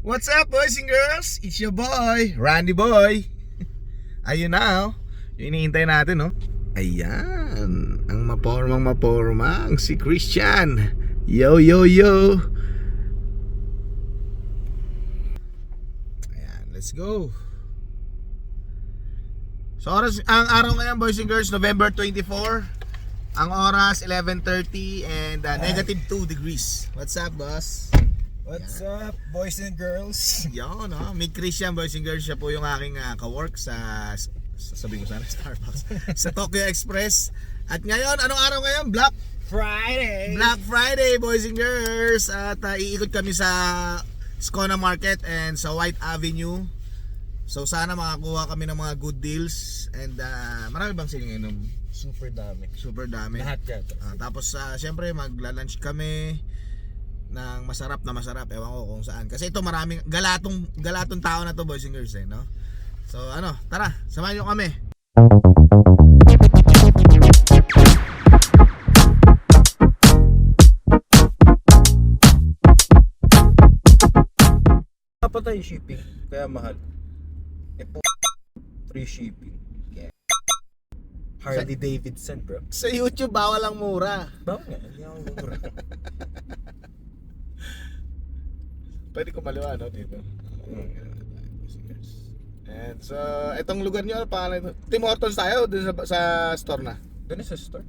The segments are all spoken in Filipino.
What's up, boys and girls? It's your boy, Randy Boy. Ayun na, oh. Yung hinihintay natin, oh. Ayan, ang mapormang mapormang si Christian. Yo, yo, yo. Ayan, let's go. So, oras, ang araw ngayon, boys and girls, November 24. Ang oras, 11.30 and uh, negative 2 degrees. What's up, boss? What's up, boys and girls? Yun, no? Meet Christian, boys and girls. Siya po yung aking uh, ka-work sa, sa sabi ko sana, Starbucks. sa Tokyo Express. At ngayon, anong araw ngayon? Black Friday! Black Friday, boys and girls. At uh, iikot kami sa Skona Market and sa White Avenue. So sana makakuha kami ng mga good deals. And uh, marami bang sininom? Super dami. Super dami. Lahat yan. Ah, tapos uh, syempre magla-lunch kami ng masarap na masarap. Ewan ko kung saan. Kasi ito maraming galatong galatong tao na to boys and girls eh, no? So ano, tara, samahan niyo kami. Dapat tayo shipping, kaya mahal. Eh po, free shipping. Yeah. Harley Davidson, bro. Sa YouTube bawal ang mura. Bawal nga, hindi ako mura. Pwede ko maliwa no dito. And so, itong lugar niyo, ano pangalan ito? Tim Hortons tayo dun sa, sa store na. Doon sa store.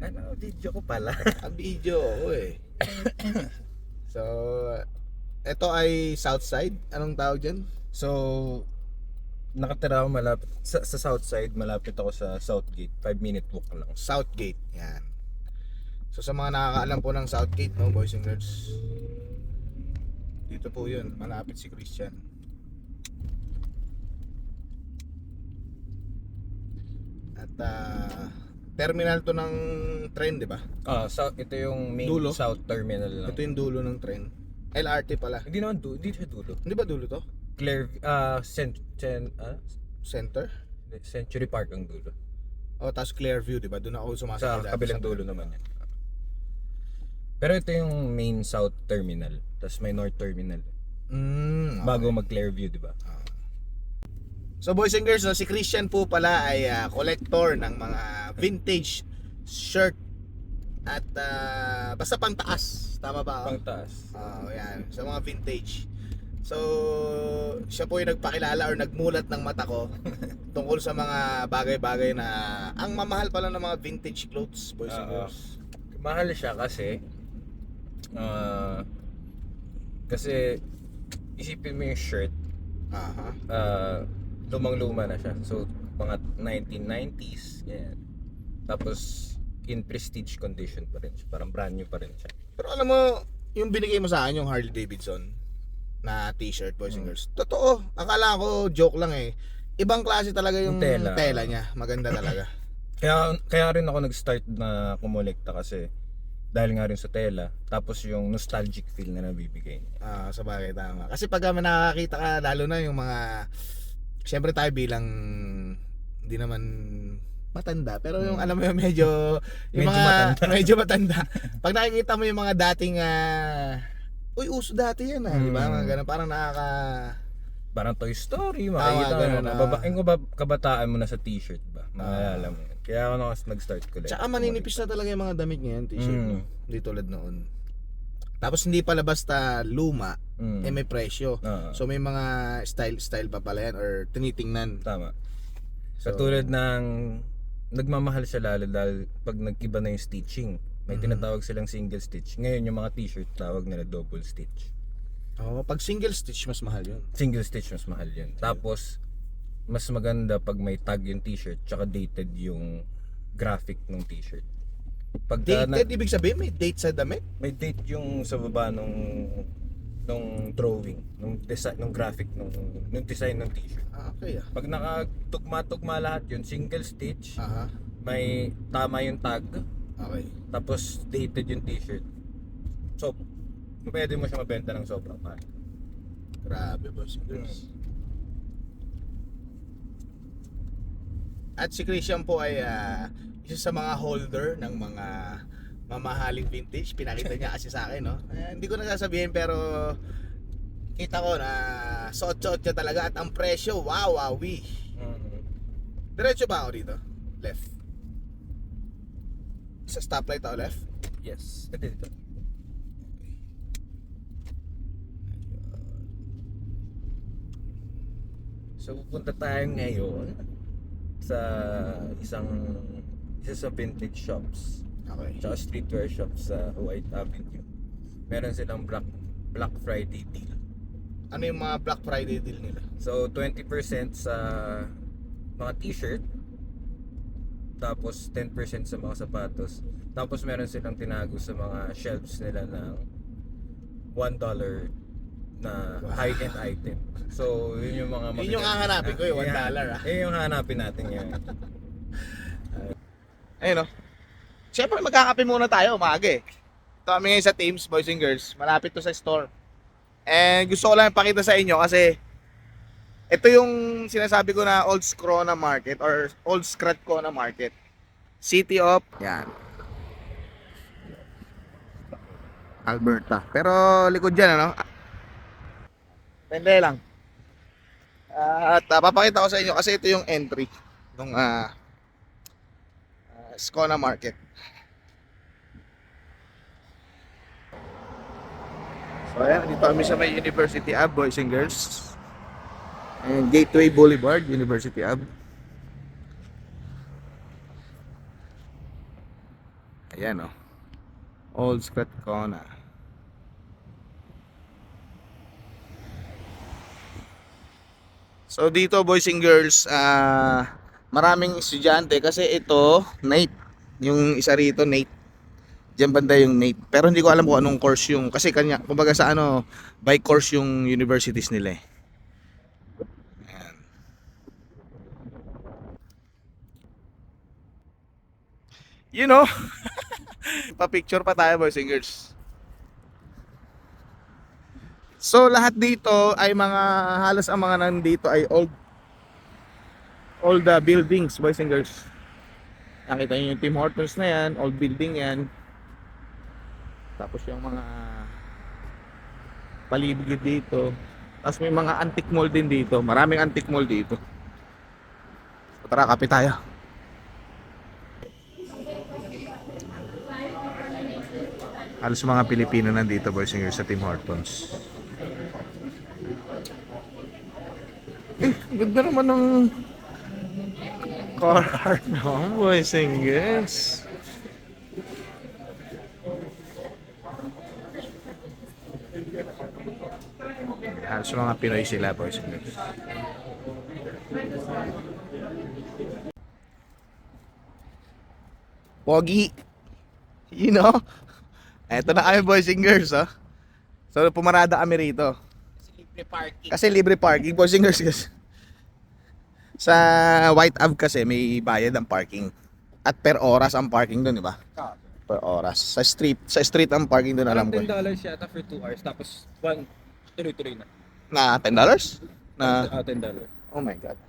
Ano, video ko pala. Ang video ako eh. so, ito ay Southside. Anong tawag dyan? so, nakatira ako malapit, sa, sa south side, malapit ako sa Southgate. 5 minute walk lang. Southgate. Yan. So sa mga nakakaalam po ng Southgate, no, boys and girls. Dito po 'yun, malapit si Christian. At ah, terminal to ng train, di ba? Ah, so, ito yung main Dulo? south terminal lang. Ito yung dulo ng train. LRT pala. Hindi naman dulo, hindi siya dulo. Hindi ba dulo to? Claire, ah, cent, cent, ah, Center? Century Park ang dulo. O, tapos Clearview, di ba? Doon ako Sa sumasakay dati kabilang sa- dulo naman yan. Pero ito yung main south terminal. Tapos may north terminal. Mm, okay. Bago mag Clearview, di ba? So boys and girls, no, si Christian po pala ay ah, collector ng mga vintage shirt at ah, basta pantaas. Tama ba? Pang taas. Oo, yan. Sa mga vintage. So, siya po yung nagpakilala or nagmulat ng mata ko tungkol sa mga bagay-bagay na ang mamahal pala ng mga vintage clothes, boys and Oo. girls. Mahal siya kasi ah, kasi isipin mo yung shirt Aha. ah, lumang-luma na siya. So, mga 1990s, yan. Tapos, in prestige condition pa rin siya. Parang brand new pa rin siya. Pero alam mo, yung binigay mo sa akin, yung Harley Davidson na t-shirt, boys and Mm. girls. Totoo. Akala ko, joke lang eh. Ibang klase talaga yung Yung tela. tela niya. Maganda talaga. Kaya kaya rin ako nag-start na kumolekta kasi dahil nga rin sa tela tapos yung nostalgic feel na nabibigay niya. Ah, sa bagay tama. Kasi pag kami nakakita ka, lalo na yung mga Siyempre tayo bilang hindi naman matanda, pero yung Hmm. alam mo yung medyo yung Medyo mga matanda. medyo matanda. Pag nakikita mo yung mga dating ah Uy, uso dati yan ah, di ba? Hmm. Mga ganun, parang nakaka Parang Toy Story, makikita mo. ganun, na. ah. Baba, yung kaba- kabataan mo na sa t-shirt ba? Maalala mo yun. Kaya ako na nag-start ko Tsaka maninipis na talaga yung mga damit ngayon, t-shirt Mm. no? Hindi tulad noon. Tapos hindi pala basta luma, Mm. eh may presyo. Oo, So may mga style style pa pala yan or tinitingnan. tama. So, Katulad ng nagmamahal siya lalo dahil pag nag-iba na yung stitching. May Mhm. tinatawag silang single stitch. Ngayon yung mga t-shirt tawag nila double stitch. Oh, pag single stitch mas mahal 'yun. Single stitch mas mahal yun. Tapos mas maganda pag may tag yung t-shirt tsaka dated yung graphic ng t-shirt. Pag Dated, ibig sabihin may date sa damit? may date yung sa baba nung nung drawing, nung design, nung graphic nung nung design ng t-shirt. Ah, okay ah. Pag nakatugma-tugma lahat yun, single stitch, Aha. may tama yung tag, Okay. tapos dated yung t-shirt. So, pwede mo siya mabenta ng sobrang mahal. Grabe boys and At si Christian po ay ah, isa sa mga holder ng mga mamahaling vintage. Pinakita niya kasi sa akin, no? Eh, hindi ko na sasabihin pero kita ko na sotso-otso talaga at ang presyo, wow, wawi. Mhm. Diretso ba ako dito? Left. Sa stoplight ako left? Yes. Ito dito. So pupunta tayo ngayon sa isang isa sa vintage shops Okay. tsaka streetwear shops sa White Avenue. Meron silang Black Black Friday deal. Ano yung mga Black Friday deal nila? So 20% sa mga t-shirt tapos 10% sa mga sapatos. Tapos meron silang tinago sa mga shelves nila ng $1 na high-end item. So, yun yung mga Yun yung hahanapin ko, yung $1 ah. Yun yung hahanapin natin ngayon. Ayun o. Siyempre magkakape muna tayo, umaga eh. Ito kami ngayon sa Teams, boys and girls. Malapit to sa store. And gusto ko lang ipakita sa inyo kasi ito yung sinasabi ko na old Scrona market or old Scratcona market. City of, yan. Alberta. Pero likod dyan, ano? Pende lang. At uh, papakita ko sa inyo kasi ito yung entry ng ah uh, Scona Market. So ayan, dito kami sa may University Ave, boys and girls. And Gateway Boulevard, University Ave. Ayan oh. Old Scratcona. So dito boys and girls, ah maraming estudyante kasi ito, Nate, yung isa rito, Nate. Diyan banda yung Nate. Pero hindi ko alam kung anong course yung, kasi kanya, kumbaga sa ano, by course yung universities nila eh. You know, pa-picture pa tayo boys and girls. So lahat dito ay mga halos ang mga nandito ay old old uh, buildings boys and girls. Nakita niyo yung Tim Hortons na yan, old building yan. Tapos yung mga paligid dito. Tapos may mga antique mall din dito. Maraming antique mall dito. So, tara, kape tayo. Halos mga Pilipino nandito boys and girls sa Tim Hortons. Eh, ganda naman ng car art no, boys and girls. Halos mga Pinoy sila, boys and girls. Pogi. You know? Eto na kami, boys and girls, oh. So, pumarada kami rito. Libre parking. Kasi libre parking, boys and girls. Kasi sa White Ave kasi may bayad ang parking. At per oras ang parking doon, di ba? Per oras. Sa street, sa street ang parking doon, alam ko. $10 yata for 2 hours. Tapos, one, tuloy-tuloy na. Na $10? Na, Ah, $10. oh my God.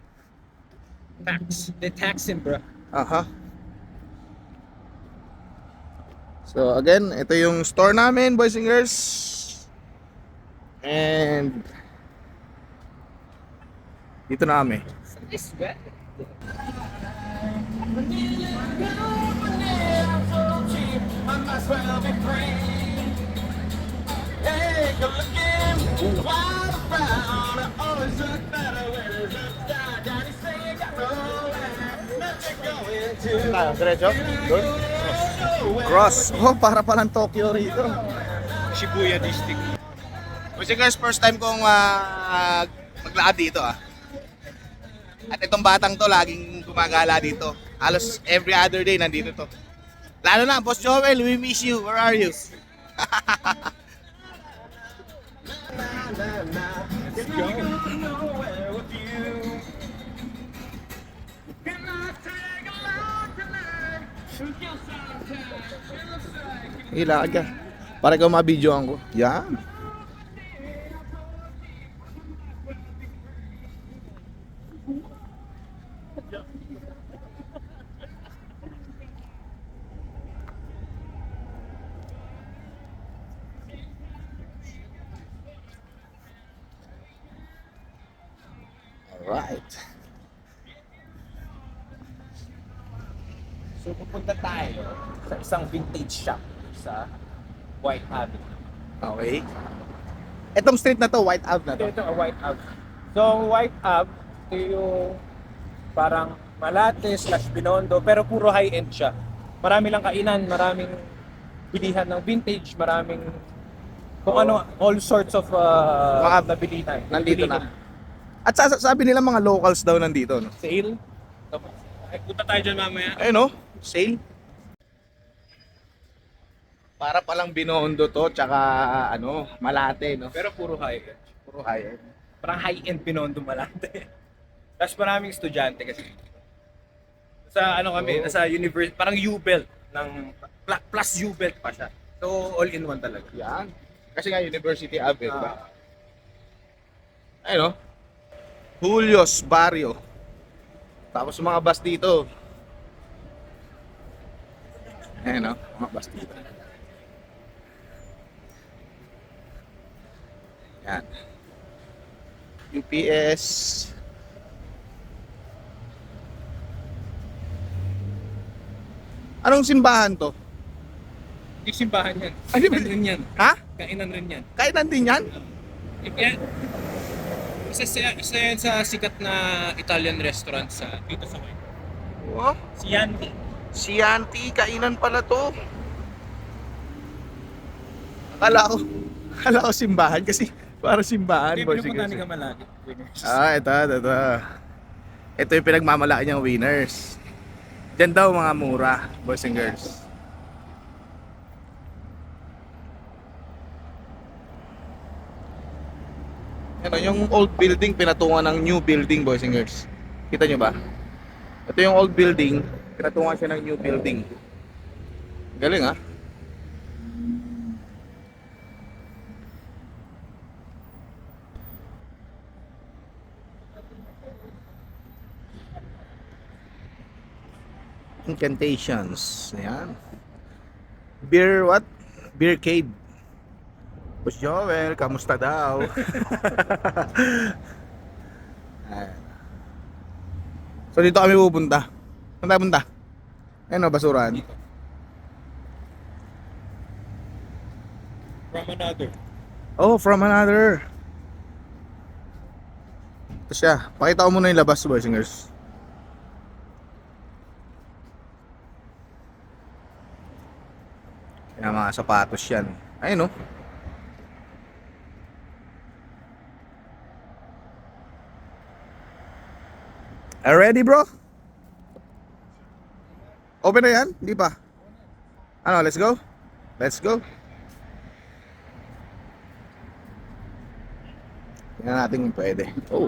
Tax. They tax him, bro. Aha. So again, ito yung store namin, boys and girls. And dito na kami. This wet. Ah, diretso? Good? Cross. Oh, para palang Tokyo rito. Shibuya District. And girls, first time kong ah, maglakad dito ah. At itong batang to, laging gumagala dito. Halos every other day nandito to. Lalo na, Boss Joel, we miss you. Where are you? Hila ka. Para ka mabidyoan ko. Yan. Right. Sa isang vintage shop sa White Avenue. Okay. Etong street na to, White Ave na Ito, to. ito ang White Ave. So White Ave, ito yung parang Malate slash Binondo, pero puro high-end siya. Marami lang kainan, maraming bilihan ng vintage, maraming kung ano, all sorts of uh, Mga nandito Bilihan. na. At sa, sabi nila mga locals daw nandito, no? Sale. Tapos, ay, punta tayo dyan mamaya. Ayun, no? Sale. Para palang binondo to, tsaka ano, malate, no? Pero puro high-end. Puro high Parang high-end Binondo Malate. Tapos maraming estudyante kasi. Sa ano kami, Oh. nasa university, parang U-belt ng plus U-belt pa siya. So all in one talaga. Yan. Kasi nga University Ave, di ba? Ah. Ayun, no? Julius Barrio. Tapos mga bus dito. Ayun, no? Mga bus dito. Yan. UPS. Anong simbahan to? Yung simbahan yan. Ano ba- Kainan rin yan. Ha? Kainan rin yan. Kainan din yan? Yan. Isa, siya- isa yan sa sikat na Italian restaurant sa dito sa White. Wow. Si Yanti. Si Auntie, kainan pala to. Akala ko, akala ko simbahan kasi para simbahan. Hindi, boy. pinupunta Sige, ni sige. Kamalagi. Ah, ito, ito, ito. Ito yung pinagmamalaki niyang winners. Diyan daw mga mura, boys and girls. Ano, yung old building pinatungan ng new building, boys and girls. Kita nyo ba? Ito yung old building, pinatungan siya ng new building. Galing ah. Incantations. Ayan. Beer what? Beer cave. Boss Joel, kamusta daw? So dito kami pupunta. Saan tayo punta? Ayun o, basurahan. Dito. From another. Oh, from another. Ito siya. Pakita ko muna yung labas, boys and girls. Yan mga sapatos yan. Ayun oh. Are ready bro? Open na yan? Hindi pa. Ano, let's go? Let's go. Tingnan natin kung pwede. Oh.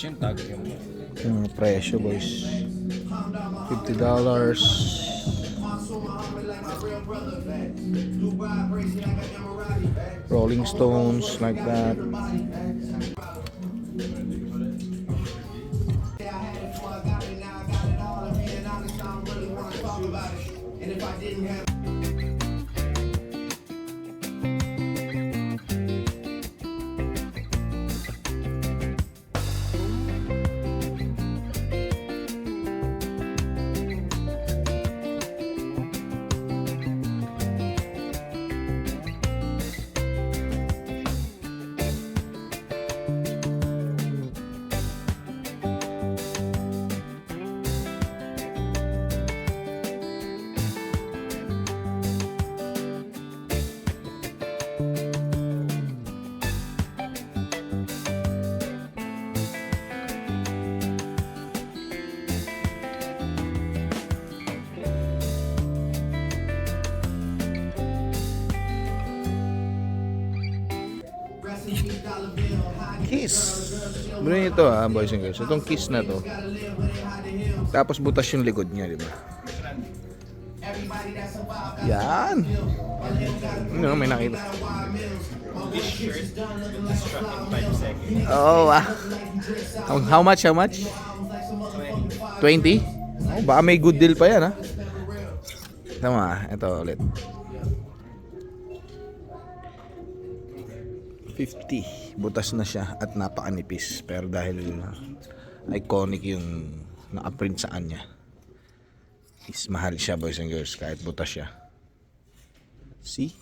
Yun, tag yun. Yung mga presyo boys. $50. Rolling Stones like that. Bro ito ah, boys and girls. Itong kiss na to. Tapos butas yung likod niya, di ba? Yan. Ano, may nakita. This shirt, struck in 5 seconds. Oh, ah. How much, how much? 20? Oh, baka may good deal pa yan, ha? Tama, ito ulit. 50. Butas na siya at napakanipis. Pero dahil iconic yung naka-print sa kanya. Is mahal siya, boys and girls, kahit butas siya. See?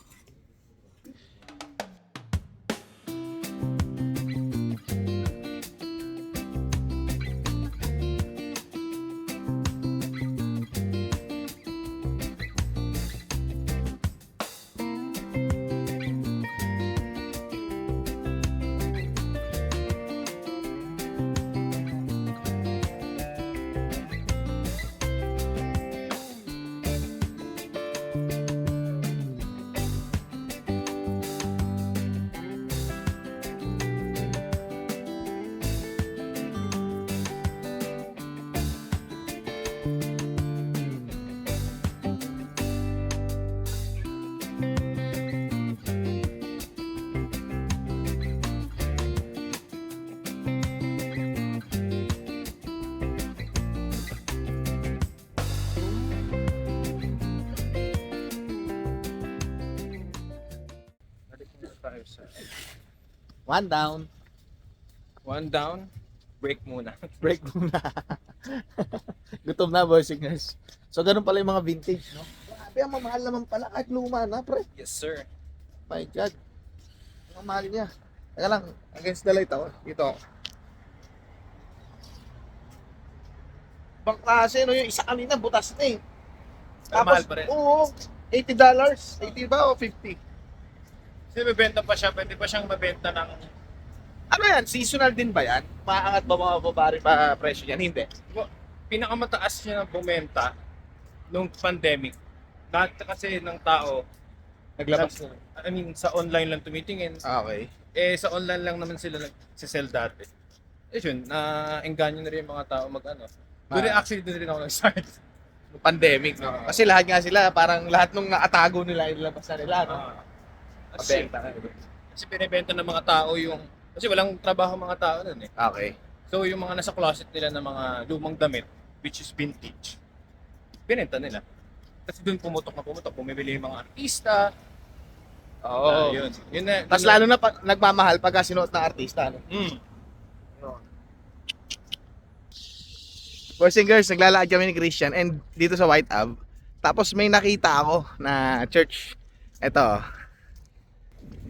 One down. one down, break muna. Break muna. Gutom na, boys and girls. So, ganun pala yung mga vintage, no? Grabe, ang mamahal naman pala. Kahit luma na, pre. Yes, sir. My God. Ang mahal niya. Teka lang, against the light ako. Dito ako. Ibang klase, no? Yung isa kanina, butas na eh. Pero mahal pa rin. Oo, $80. 80 ba o 50? Kasi mabenta pa siya, pwede pa siyang mabenta ng Ano yan? Seasonal din ba yan? Maangat ba mga babari pa presyo yan? Hindi. pinakamataas niya ng bumenta nung pandemic. Lahat kasi ng tao, Naglabas Nag- I mean, sa online lang tumitingin. Okay. Eh, sa online lang naman sila nagsisell dati. Eh, yun, na-engganyo na rin yung mga tao mag ano. Doon rin Ah. actually doon rin ako nag-start. Pandemic, no? Oo. Kasi lahat nga sila, parang lahat nung nakatago nila, ilabas na nila, no? Ah. Kasi, Mabenta na. kasi binibenta ng mga tao yung, kasi walang trabaho mga tao nun eh. Okay. So, yung mga nasa closet nila ng mga lumang damit, which is vintage, binenta nila. Kasi doon pumutok na pumutok, bumibili yung mga artista. Oo. Ah, yun. Yun na. Tapos yun lalo na pag nagmamahal pagka sinuot ng artista, no? Mm. Boys and girls, naglalakad kami ni Christian and dito sa White Ave. Tapos may nakita ako na church. Ito.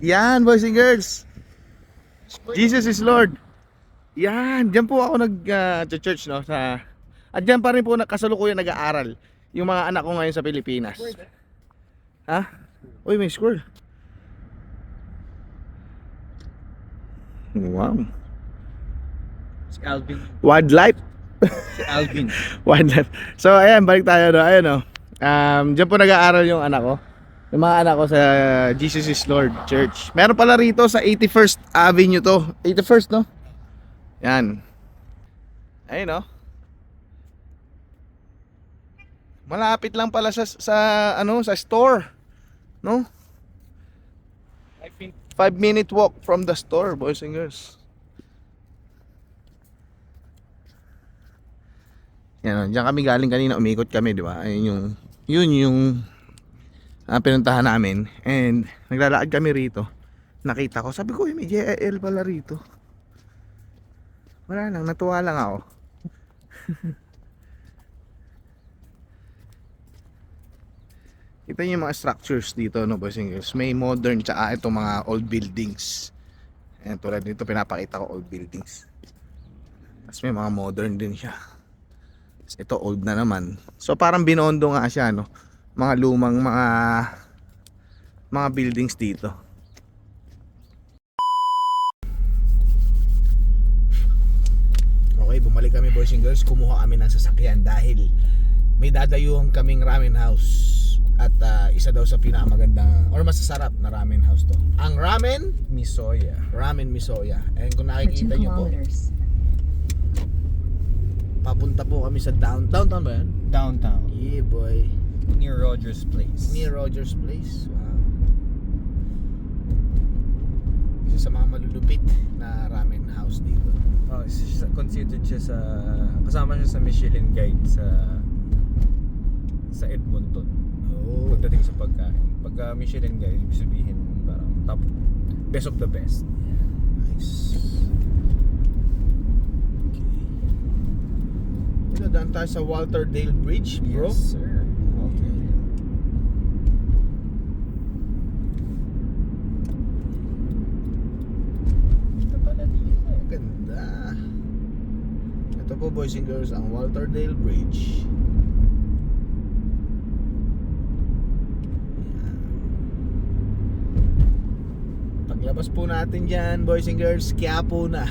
Yan, boys and girls. Jesus is Lord. Yan, diyan po ako nag-church, no? Sa, at diyan pa rin po nakasalukuyan nag-aaral yung mga anak ko ngayon sa Pilipinas. Ha? Uy, may squirrel. Wow. Si Alvin. Wildlife. Si Alvin. Wildlife. So, ayan, balik tayo do. Ayan, oh. Um, diyan po nag-aaral yung anak ko. Yung mga anak ko sa Jesus is Lord Church. Meron pala rito sa 81st Avenue to. 81st, no? Yan. Ayun oh. Malapit lang pala sa sa ano sa store. No? I think 5 minute walk from the store, boys and girls. Yan, diyan kami galing kanina, umikot kami, di ba? Ayun yung, yun yung ah, pinuntahan namin. And naglalakad kami rito. Nakita ko, sabi ko, "Uy, may JL pala rito. Wala lang, natuwa lang ako. Kita niyo yung mga structures dito, no, boys and girls. May modern tsaka itong mga old buildings. Ayan, tulad nito, pinapakita ko old buildings. Tapos may mga modern din siya. Ito, old na naman. So, parang binondo nga siya, no? Mga lumang mga mga buildings dito. Okay, bumalik kami boys and girls. Kumuha kami ng sasakyan dahil may dadayuhan kaming ramen house. At ah, isa daw sa pinakamagandang or masasarap na ramen house to. Ang ramen, Misoya. ramen misoya. And kung For 2 nakikita nyo po, papunta po kami sa down, downtown ba yan? Downtown. Yeah boy. Near Rogers Place. Near Rogers Place. Wow. Isa sa mga malulupit na ramen house dito. Oh, siya- considered siya sa kasama siya sa Michelin Guide sa sa Edmonton. Oh. Pagdating sa pagkain. Pagka Michelin Guide, ibig sabihin parang top best of the best. Nice. Okay. Dadaan tayo sa Walter Dale Bridge, bro. Yes, sir. Okay. Ito pala dito eh. Ganda. Ito po boys and girls ang Walter Dale Bridge. Paglabas po natin dyan boys and girls, Quiapo na.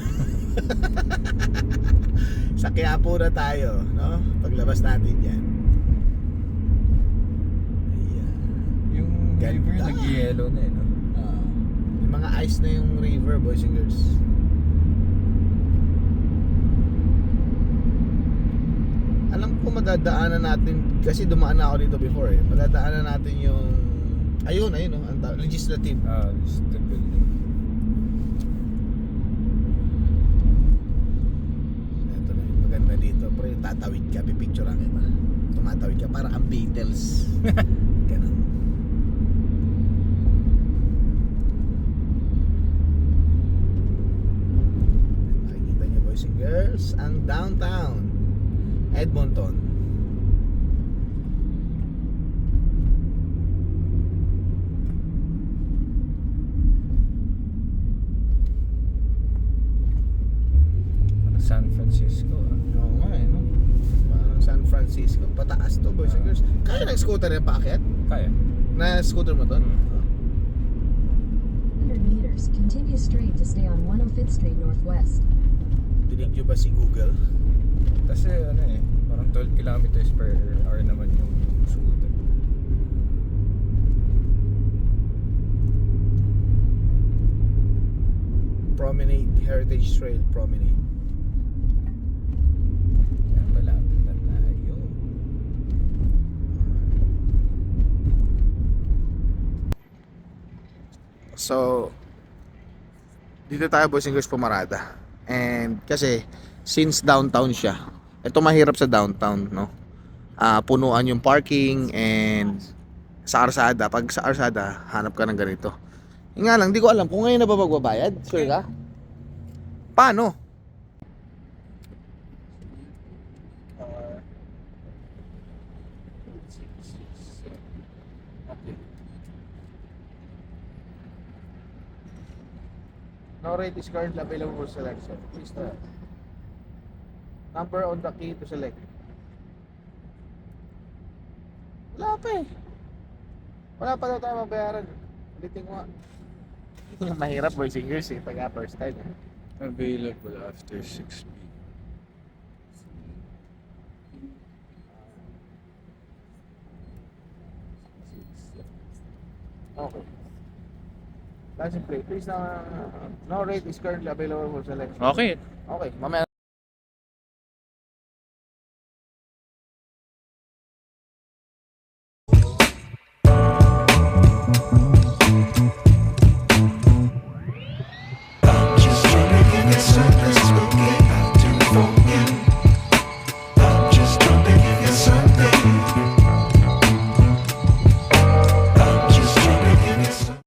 Sa Quiapo na tayo, no? Paglabas natin dyan. Ayan. Yung Ganda. river nag-yellow na eh, no? Ah, may mga ice na yung river, boys and girls. Alam ko madadaanan natin kasi dumaan na ako dito before eh. Madadaanan natin yung ayun, ayun oh, ang tawag- legislative. Ah, the building. Ito na yung maganda dito. Yung tatawid ka, pipicturean kita. Tumatawid ka para kang Beatles. Ganun. Makikita niyo boys and girls, ang downtown Edmonton. San Francisco. ah. Oo nga eh, no? Parang San Francisco. Pataas to boys and girls. Kaya ng scooter yung paakyat? Kaya. Na scooter mo to? Mm. 100 meters. Continue straight to stay on 105th Street Northwest. Dinig nyo ba si Google? Kasi ano eh, parang 12 kilometers per hour naman yung scooter. Promenade, Heritage Trail Promenade. Yan, malapit na. So, dito tayo boys and pumarada. And kasi, since downtown siya, ito mahirap sa downtown, no? Ah, punuan yung parking and sa arsada, pag sa arsada, hanap ka ng ganito. Yung nga lang, di ko alam kung ngayon na ba magbabayad. Sure ka? Paano? No rate is currently available for selection. Please try. Number on the key to select. Wala pa eh. Wala pa daw tayo mabayaran. Ulitin ko nga. Mahirap boy singers eh, pag first time. eh. Available after 6 p.m. Okay. License plate. Please na no rate is currently available for selection. Okay. Okay, mamaya